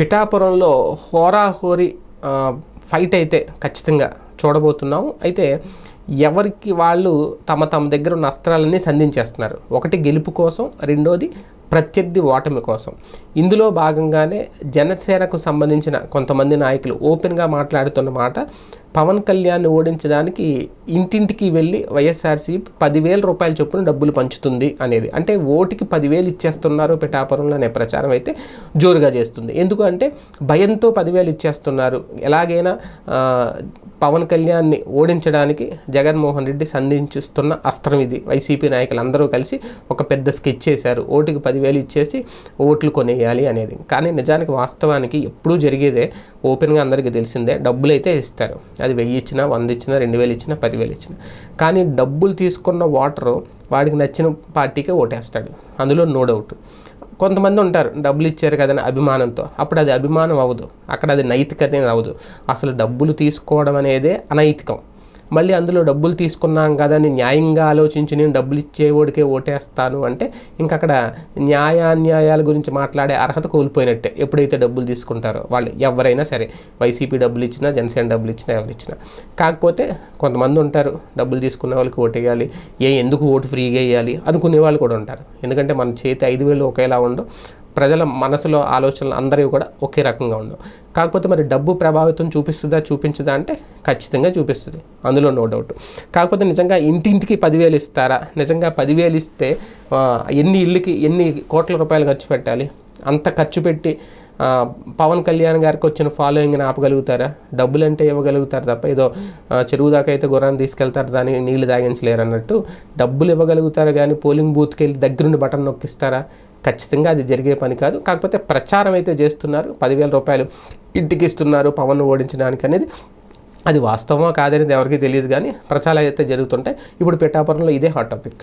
పిఠాపురంలో హోరాహోరీ ఫైట్ అయితే ఖచ్చితంగా చూడబోతున్నాం. అయితే ఎవరికి వాళ్ళు తమ తమ దగ్గర ఉన్న అస్త్రాలన్నీ సంధించేస్తున్నారు. ఒకటి గెలుపు కోసం రెండోది ప్రత్యర్థి ఓటమి కోసం. ఇందులో భాగంగానే జనసేనకు సంబంధించిన కొంతమంది నాయకులు ఓపెన్గా మాట్లాడుతున్న మాట పవన్ కళ్యాణ్ ఓడించడానికి ఇంటింటికి వెళ్ళి వైఎస్ఆర్సీ పదివేల రూపాయల చొప్పున డబ్బులు పంచుతుంది అనేది. అంటే ఓటుకి పదివేలు ఇచ్చేస్తున్నారు పిఠాపురంలో అనే ప్రచారం అయితే జోరుగా చేస్తుంది. ఎందుకంటే భయంతో పదివేలు ఇచ్చేస్తున్నారు. ఎలాగైనా పవన్ కళ్యాణ్ని ఓడించడానికి జగన్మోహన్ రెడ్డి సంధించుస్తున్న అస్త్రం ఇది. వైసీపీ నాయకులు అందరూ కలిసి ఒక పెద్ద స్కెచ్ చేశారు. ఓటుకి పదివేలు ఇచ్చేసి ఓట్లు కొనేయాలి అనేది. కానీ నిజానికి వాస్తవానికి ఎప్పుడూ జరిగేదే ఓపెన్గా అందరికీ తెలిసిందే. డబ్బులు అయితే ఇస్తారు. అది వెయ్యి ఇచ్చినా వంద ఇచ్చినా రెండు వేలు ఇచ్చినా పదివేలు ఇచ్చినా. కానీ డబ్బులు తీసుకున్న ఓటరు వాడికి నచ్చిన పార్టీకే ఓటేస్తాడు. అందులో నో డౌట్. కొంతమంది ఉంటారు డబ్బులు ఇచ్చారు కదని అభిమానంతో. అప్పుడు అది అభిమానం అవ్వదు. అక్కడ అది నైతికత అవ్వదు. అసలు డబ్బులు తీసుకోవడం అనేదే అనైతికం. మళ్ళీ అందులో డబ్బులు తీసుకున్నాం కదా అని న్యాయంగా ఆలోచించి నేను డబ్బులు ఇచ్చేవాడికే ఓటేస్తాను అంటే ఇంక అక్కడ న్యాయాన్యాయాల గురించి మాట్లాడే అర్హత కోల్పోయినట్టే ఎప్పుడైతే డబ్బులు తీసుకుంటారో వాళ్ళు. ఎవరైనా సరే వైసీపీ డబ్బులు ఇచ్చినా జనసేన డబ్బులు ఇచ్చినా ఎవరిచ్చినా కాకపోతే కొంతమంది ఉంటారు డబ్బులు తీసుకున్న వాళ్ళకి ఓటు వేయాలి. ఏ ఎందుకు ఓటు ఫ్రీగా వేయాలి? అనుకునే వాళ్ళు కూడా ఉంటారు. ఎందుకంటే మన చేతి ఐదు వేలు ఒకేలా ఉండవు. ప్రజల మనసులో ఆలోచనలు అందరివి కూడా ఒకే రకంగా ఉండవు. కాకపోతే మరి డబ్బు ప్రభావితం చూపిస్తుందా చూపించదా అంటే ఖచ్చితంగా చూపిస్తుంది. అందులో నో డౌట్ కాకపోతే నిజంగా ఇంటింటికి పదివేలు ఇస్తారా? నిజంగా పదివేలు ఇస్తే ఎన్ని ఇళ్ళకి ఎన్ని కోట్ల రూపాయలు ఖర్చు పెట్టాలి? అంత ఖర్చు పెట్టి పవన్ కళ్యాణ్ గారికి వచ్చిన ఫాలోయింగ్ని ఆపగలుగుతారా? డబ్బులు అంటే ఇవ్వగలుగుతారు తప్ప ఏదో చెరువు దాకా అయితే గుర్రాన్ని తీసుకెళ్తారు దాన్ని నీళ్ళు తాగించలేరు అన్నట్టు డబ్బులు ఇవ్వగలుగుతారు కానీ పోలింగ్ బూత్కి వెళ్ళి దగ్గరుండి బటన్ నొక్కిస్తారా? ఖచ్చితంగా అది జరిగే పని కాదు. కాకపోతే ప్రచారం అయితే చేస్తున్నారు. పదివేల రూపాయలు ఇంటికి ఇస్తున్నారు పవన్ ఓడించడానికి అనేది. అది వాస్తవమో కాదనేది ఎవరికీ తెలియదు కానీ ప్రచారాలు అయితే జరుగుతుంటాయి. ఇప్పుడు పిఠాపురంలో ఇదే హాట్ టాపిక్